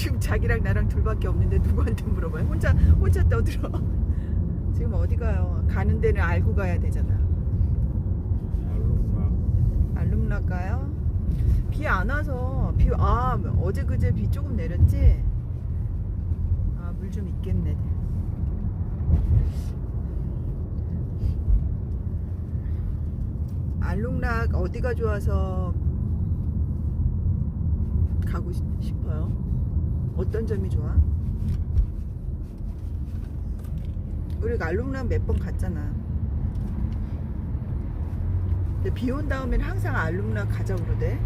지금 자기랑 나랑 둘밖에 없는데 누구한테 물어봐요? 혼자 혼자 떠들어. 지금 어디 가요? 가는 데는 알고 가야 되잖아. 알록나 알룸나 가요? 비 안 와서 비 아 어제 그제 비 조금 내렸지? 아 물 좀 있겠네. 알록락 어디가 좋아서 가고 싶- 싶어요? 어떤 점이 좋아? 우리가 알록락 몇번 갔잖아. 근데 비 온 다음엔 항상 알룸나 가자고 그러대.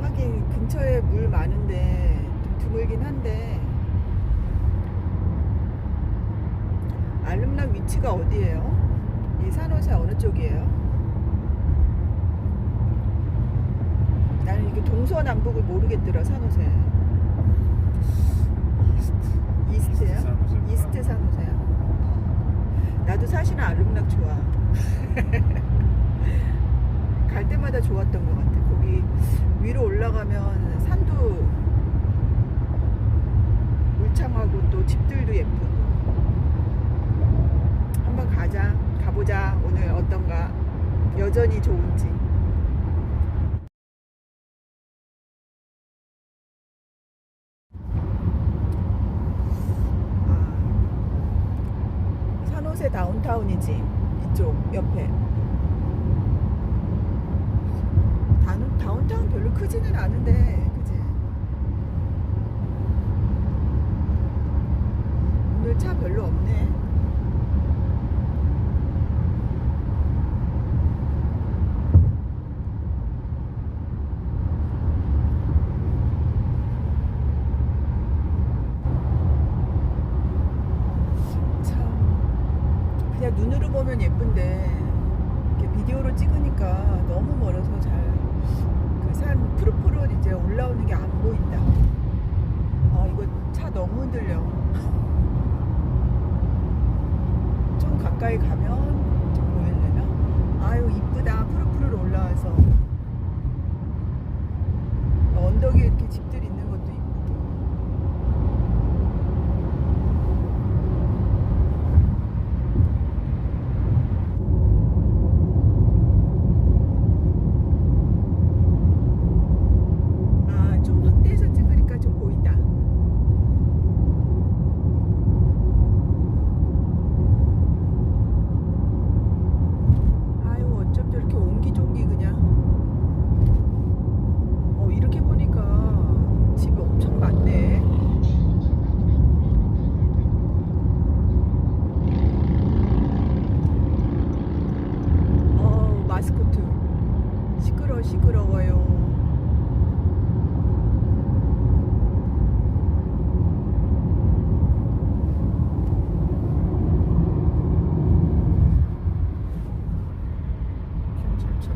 하긴 근처에 물 많은데 좀 드물긴 한데 알룸나 위치가 어디예요? 이 산호세 어느 쪽이에요? 나는 이게 동서남북을 모르겠더라 산호세. 이스트 이스트야? 이스트 산호세야? 나도 사실은 알룸락 좋아. 갈 때마다 좋았던 것 같아. 거기 위로 올라가면 산도 울창하고 또 집들도 예쁘고. 한번 가자. 가보자. 오늘 어떤가. 여전히 좋은지. 아, 산호세 다운타운이지. 이쪽 옆에. 다운, 다운타운 별로 크지는 않은데, 그지? 오늘 차 별로 없네. 참 그냥 눈으로 보면 예쁜데 이렇게 비디오로 찍으니까 너무 멀어서 잘 그 산 푸릇푸릇 이제 올라오는 게 안 보인다. 아 이거 차 흔들려. 좀 가까이 가면 좀 보일래나? 아유 이쁘다 푸릇푸릇 올라와서 언덕에 이렇게 집들 있는 것도 이쁘고. 아, 좀 확대해서 찍으니까 좀 보인다. 아유, 어쩜 저렇게 옹기종기 그냥. 어, 이렇게 보니까 집이 엄청 많네. 어, 마스코트. 시끄러, 시끄러워요. 경찰차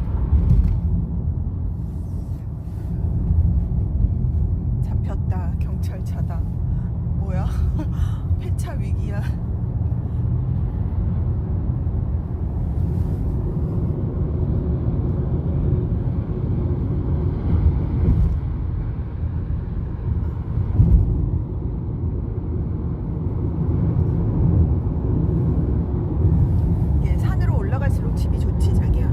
잡혔다 경찰차다 뭐야 폐차 위기야 예, 산으로 올라갈수록 집이 좋지 자기야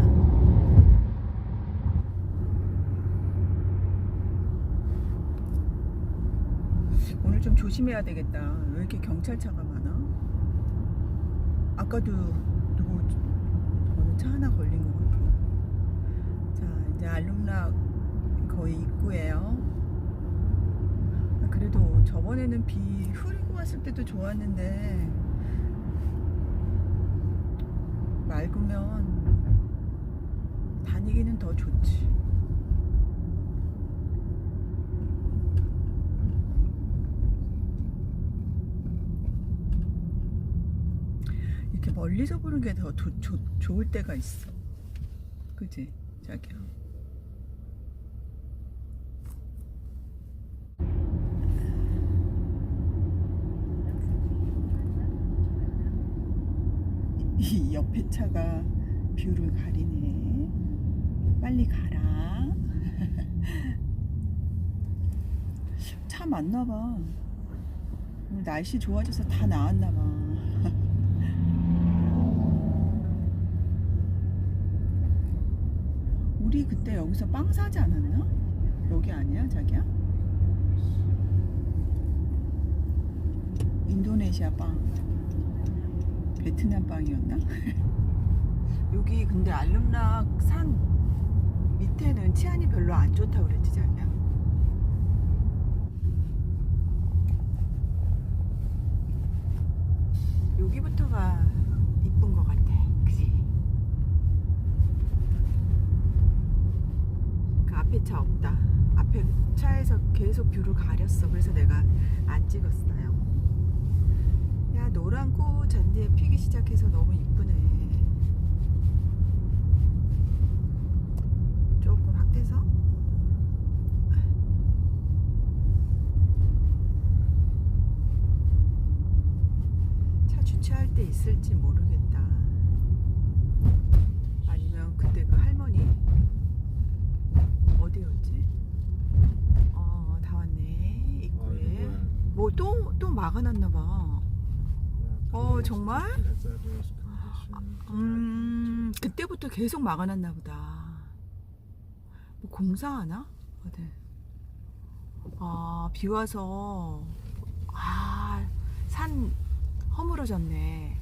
오늘 좀 조심해야 되겠다. 왜 이렇게 경찰차가 많아? 아까도 누구 어느 차 하나 걸린 것 같아. 자, 이제 알룸락 거의 입구예요. 아, 그래도 저번에는 비 흐리고 왔을 때도 좋았는데 맑으면 다니기는 더 좋지. 이렇게 멀리서 보는 게 더 좋을 때가 있어. 그지? 자기야. 이 옆에 차가 뷰를 가리네. 빨리 가라. 차 많나 봐. 오늘 날씨 좋아져서 다 나왔나 봐. 우리 그때 여기서 빵 사지 않았나? 여기 아니야, 자기야? 인도네시아 빵. 베트남 빵이었나? 여기 근데 알름락 산 밑에는 치안이 별로 안 좋다고 그랬지, 자기야? 여기부터가 이쁜 것 같아. 그지? 그 앞에 차 없다. 앞에 차에서 계속 뷰를 가렸어. 그래서 내가 안 찍었어요. 야, 노란 꽃 잔디에 피기 시작해서 너무 이쁘네. 조금 확대서. 차 주차할 때 있을지 모르겠다. 아니면 그때 그 할머니 어디였지? 어, 다 왔네 입구에. 뭐 또 또 막아놨나 봐. 어, 정말? 음, 그때부터 계속 막아놨나 보다. 뭐 공사하나? 어디? 아, 비 와서 아, 산 허물어졌네.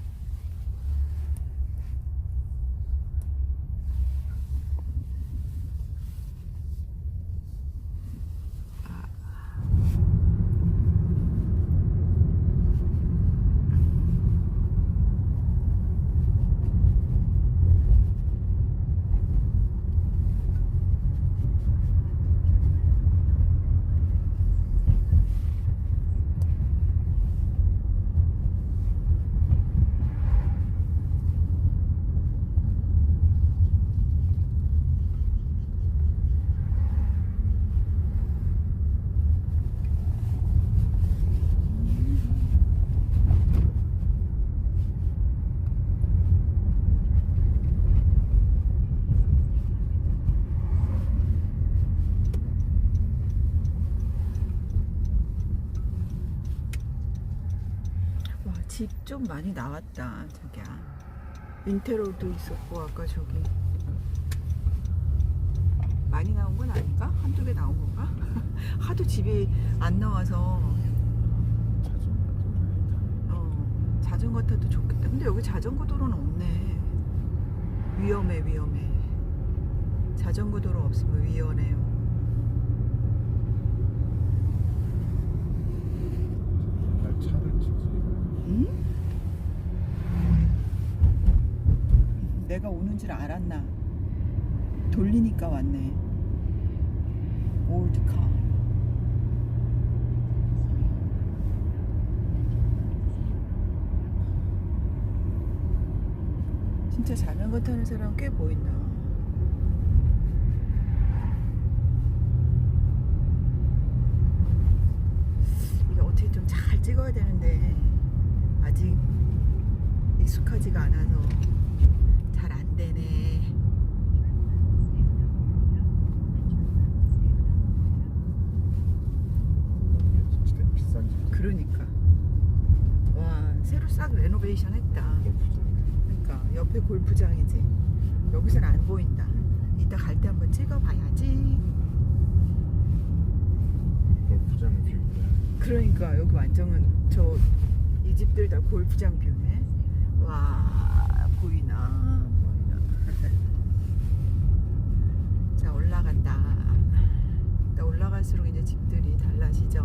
와, 집 좀 많이 나왔다, 자기야. 인테리어도 있었고, 아까 저기. 많이 나온 건 아닌가? 한두 개 나온 건가? 하도 집이 안 나와서, 어, 자전거 타도 좋겠다. 근데 여기 자전거 도로는 없네. 위험해, 위험해. 자전거 도로 없으면 위험해요. 차를 찍지. 응? 내가 오는 줄 알았나? 돌리니까 왔네. 올드카. 진짜 자전거 타는 사람 꽤 보인다. 이게 어떻게 좀 잘 찍어야 되는데 아직 익숙하지가 않아서 진짜 비싼 집. 그러니까 와 새로 싹 레노베이션 했다. 그러니까 옆에 골프장이지. 여기선 안 보인다. 이따 갈 때 한번 찍어봐야지. 골프장 뷰야. 그러니까 여기 완전은 저 이 집들 다 골프장 뷰네. 와 보이나. 자 올라간다. 나 올라갈수록 이제 집들이 달라지죠.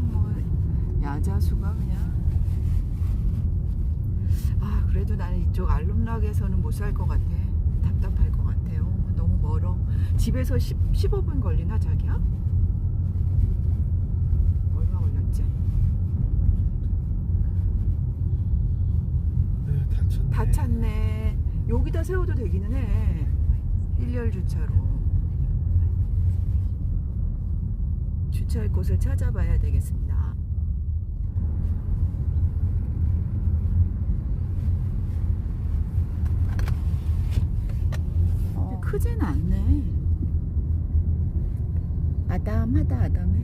뭐 야자수가 그냥 아 그래도 나는 이쪽 알룸락에서는 못 살 것 같아 답답할 것 같아요 너무 멀어 집에서 10, 15분 걸리나 자기야? 얼마 걸렸지? 다 찼네. 여기다 세워도 되기는 해. 1열 주차로. 주차할 곳을 찾아봐야 되겠습니다. 어. 크진 않네. 아담하다 아담해.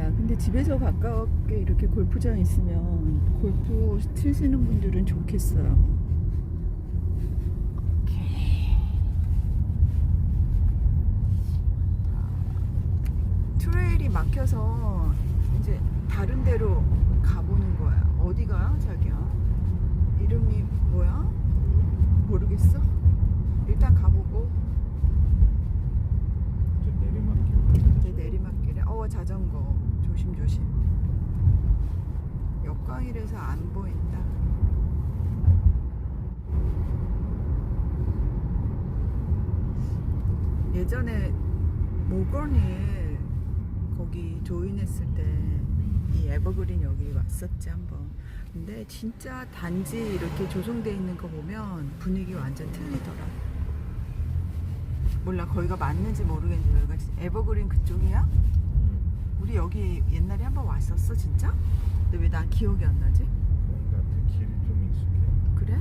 야, 근데 집에서 가깝게 이렇게 골프장 있으면 골프 치시는 분들은 좋겠어요. 오케이. 트레일이 막혀서 이제 다른 데로 가보는 거야. 어디가 자기야? 이름이 뭐야? 모르겠어. 일단 가보고 이제 내리막길. 이제 내리막길에 어 자전거 조심 조심. 역광이라서 안 보인다. 예전에 모건힐 거기 조인했을 때 이 에버그린 여기 왔었지 한번. 근데 진짜 단지 이렇게 조성돼 있는 거 보면 분위기 완전 틀리더라. 몰라 거기가 맞는지 모르겠는데 여기가 에버그린 그쪽이야? 응. 우리 여기 옛날에 한번 왔었어 진짜? 근데 왜 난 기억이 안 나지? 그런 것 같아. 길이 좀 익숙해. 그래?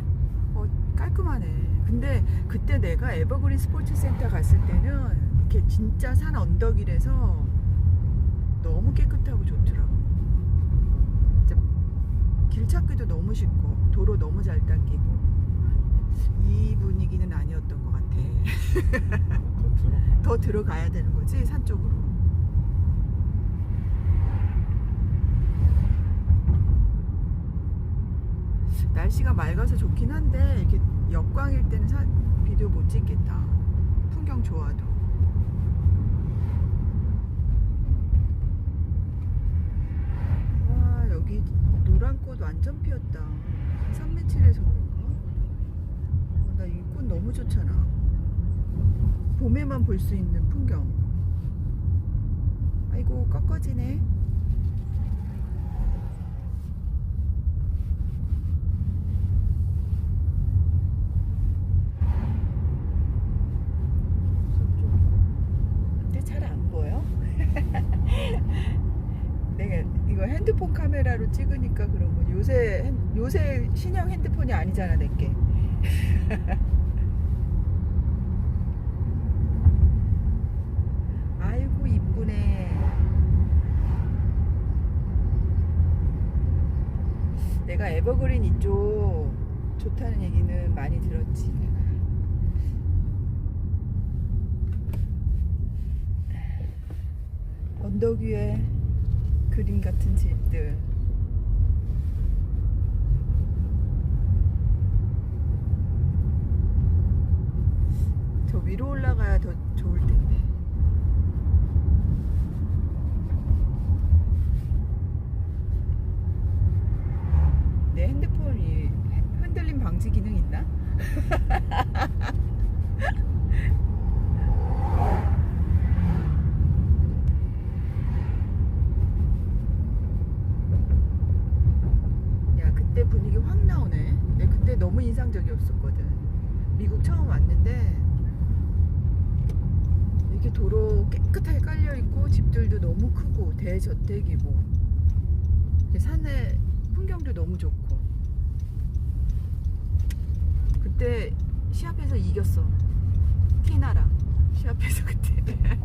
어 깔끔하네. 근데 그때 내가 에버그린 스포츠 센터 갔을 때는 이렇게 진짜 산 언덕이라서 너무 깨끗하고 좋더라고. 진짜 길 찾기도 너무 쉽고 도로 너무 잘 닦이고 이 분위기는 아니었던 것 같아. 더 들어가야 되는 거지 산 쪽으로. 날씨가 맑아서 좋긴 한데 이렇게 역광일 때는 사, 비디오 못 찍겠다. 풍경 좋아도. 와 여기 노란 꽃 완전 피었다. 산매칠에서 그런가? 어, 나이 꽃 너무 좋잖아. 봄에만 볼 수 있는 풍경. 아이고 꺾어지네. 근데 잘 안 보여? 내가 이거 핸드폰 카메라로 찍으니까 그런 거. 요새 핸- 요새 신형 핸드폰이 아니잖아 내게. 아이고 이쁘네. 내가 에버그린 이쪽 좋다는 얘기는 많이 들었지. 언덕 위에 그림 같은 집들. 저 위로 올라가야 더 좋을 텐데. 내 핸드폰이 흔들림 방지 기능 있나? 야 그때 분위기 확 나오네. 내 그때 너무 인상적이었었거든. 미국 처음 왔는데 이렇게 도로 깨끗하게 깔려 있고 집들도 너무 크고 대저택이고 산에 풍경도 너무 좋고. 그때 시합에서 이겼어. 티나랑 시합에서 그때.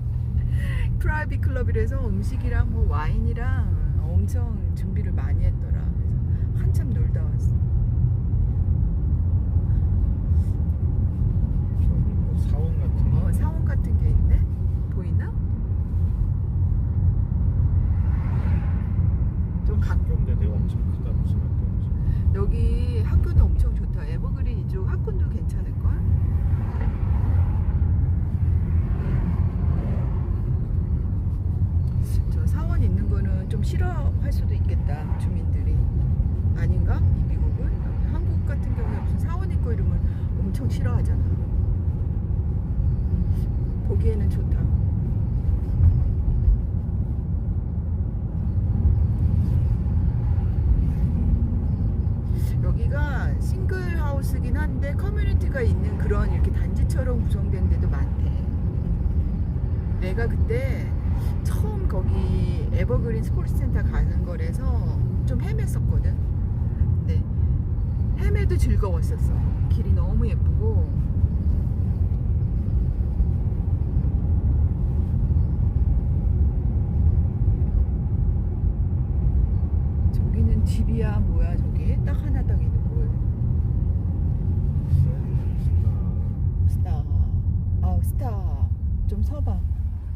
프라이빗 클럽이라서 음식이랑 뭐 와인이랑 엄청 준비를 많이 했더라. 그래서 한참 놀다 왔어. 뭐 사원 같은 거. 어, 사원 같은 게 있네? 보이나? 좀 가, 학교인데 내가 엄청 크다 무슨 학교인지. 여기 학교도 엄청 좋다. 에버그린 이쪽 학군도 괜찮을걸? 저 사원 있는 거는 좀 싫어할 수도 있겠다. 주민들이. 아닌가? 이 미국은? 한국 같은 경우에 무슨 사원 있고 이러면 엄청 싫어하잖아. 보기에는 좋다. 여기가 하우스긴 한데 커뮤니티가 있는 그런 이렇게 단지처럼 구성된 데도 많대. 내가 그때 처음 거기 에버그린 스포츠 센터 가는 거라서 좀 헤맸었거든. 네. 헤매도 즐거웠었어. 길이 너무 예쁘고. 저기는 집이야 뭐야 저기 딱 하나 딱 있는 뭘 스타 아 스타 좀 서봐.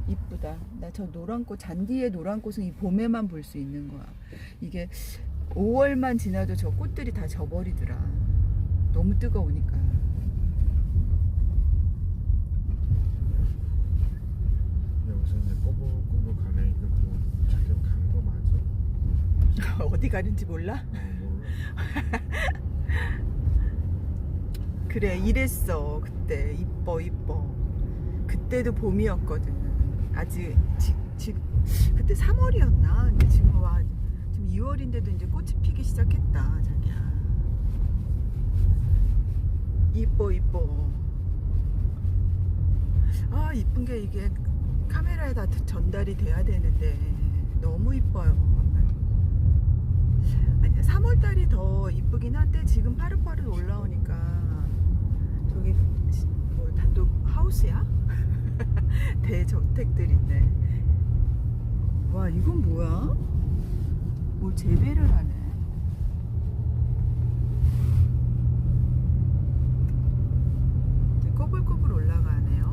이쁘다. 나 저 노란 꽃 잔디의 노란 꽃은 이 봄에만 볼 수 있는 거야. 이게 5월만 지나도 저 꽃들이 다 져버리더라. 너무 뜨거우니까. 여기서 이제 꼬불꼬불 가네 이거 뭐 제대로 간거 맞아? 어디 가는지 몰라? 어, 몰라. 그래 이랬어. 그때. 이뻐 이뻐 그때도 봄이었거든. 아직 지, 지, 그때 3월이었나? 근데 지금 와 지금 2월인데도 이제 꽃이 피기 시작했다 자기야. 이뻐 이뻐. 아 이쁜 게 이게 카메라에 다 전달이 돼야 되는데 너무 이뻐요. 아니야 3월 달이 더 이쁘긴 한데 지금 파릇파릇 올라오니까 저기 뭐 단독 하우스야? 대저택들 있네. 와 이건 뭐야? 뭘 재배를 하네. 이제 꼬불꼬불 올라가네요.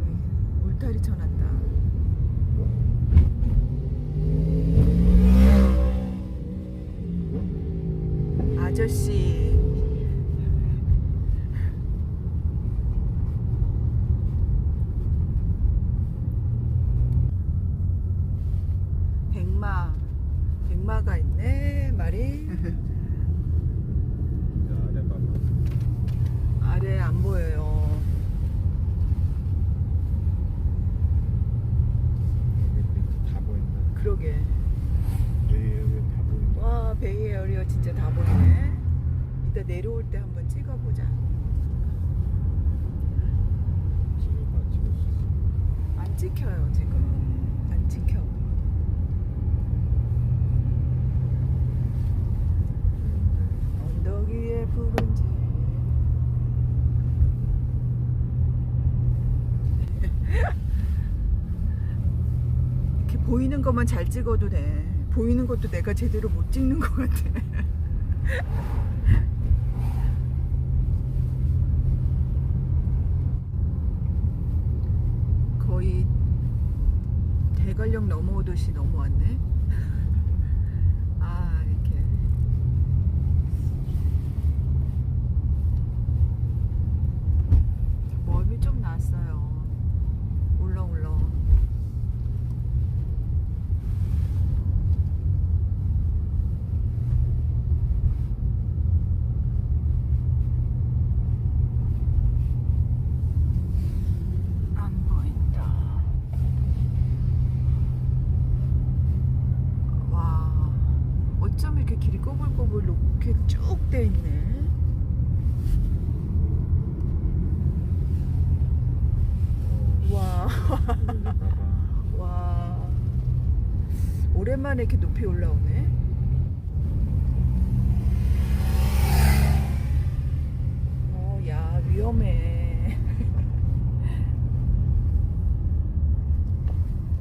음, 울타리 쳐놨다. 아저씨 백마 백마가 있네 말이 이제 아래 봐봐 아래 안 보여요 여기 밑에 다 보인다 그러게 여기 여기 다 보인다 와 베이에어리어 진짜 다 보이네 이따 내려올 때 한번 찍어보자. 안 찍혀요 지금. 안 찍혀. 언덕 위에 푸른지 이렇게 보이는 것만 잘 찍어도 돼. 보이는 것도 내가 제대로 못 찍는 것 같아 거의 대관령 넘어오듯이 넘어왔네 아 이렇게 멀미 좀 났어요. 올라. 안 보인다. 와, 어쩜 이렇게 길이 꼬불꼬불 이렇게 쭉 돼 있네. 어, 와. 오랜만에 이렇게 높이 올라오네 어야 위험해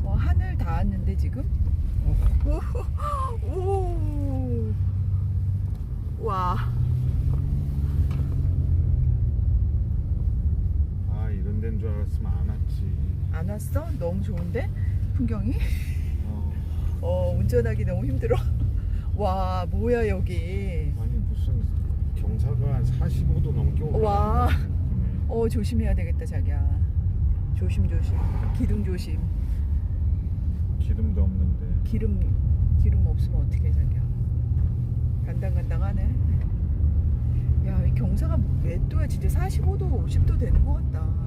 와 하늘 닿았는데 지금 오와 아 이런 데인 줄 알았으면 안 왔지 안 왔어? 너무 좋은데 풍경이? 어, 어 운전하기 너무 힘들어. 와 뭐야 여기. 아니 무슨 경사가 한 45도 넘게 와. 올라가는 느낌이네. 어 조심해야 되겠다 자기야. 조심 조심. 기둥 조심. 기름도 없는데. 기름 기름 없으면 어떻게 자기야. 간당간당하네. 야이 경사가 몇 도야? 진짜 45도 50도 되는 것 같다